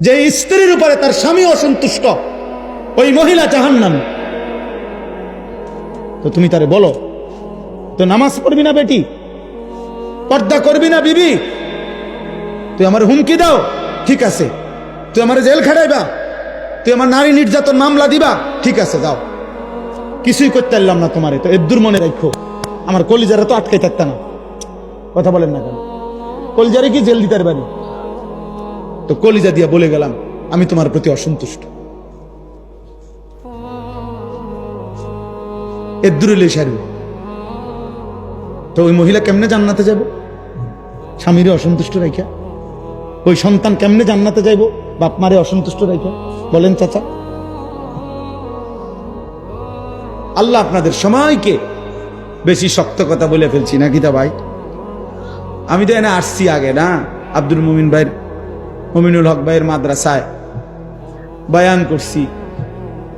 যে স্ত্রীর উপরে তার স্বামী অসন্তুষ্ট, ওই মহিলা জাহান্নাম। তো তুমি তারে বলো, তো নামাজ পড়বি না বেটি? পর্দা করবি না বিবি? তুই আমার হুমকি দাও, ঠিক আছে। তুই আমার জেল খাটাইবা। তুই আমার নারী নির্যাতন মামলা দিবা, ঠিক আছে, যাও। কিছুই করতে পারলাম না তোমারে, তো এদ্দুর মনে রাখো আমার কলিজারা তো আটকে থাকত না। কথা বলেন না কেন? কলিজারে কি জেল দিতে পারি? তো কলিজা দিয়া বলে গেলাম, আমি তোমার প্রতি অসন্তুষ্ট। তো ওই মহিলা কেমনে জান্নাতে যাব স্বামীর অসন্তুষ্ট রাখা ওই সন্তান কেমনে জান্নাতে যাইব? বাপ মারে অসন্তুষ্ট রাখা বলেন, চাচা। আল্লাহ আপনাদের সময়কে বেশি শক্ত কথা বলে ফেলছি নাকি তা ভাই? আমি তো এনে আসছি আগে, না? আব্দুল মুমিন ভাইয়ের মুমিনুল হক ভাইয়ের মাদ্রাসায় বয়ান করছি।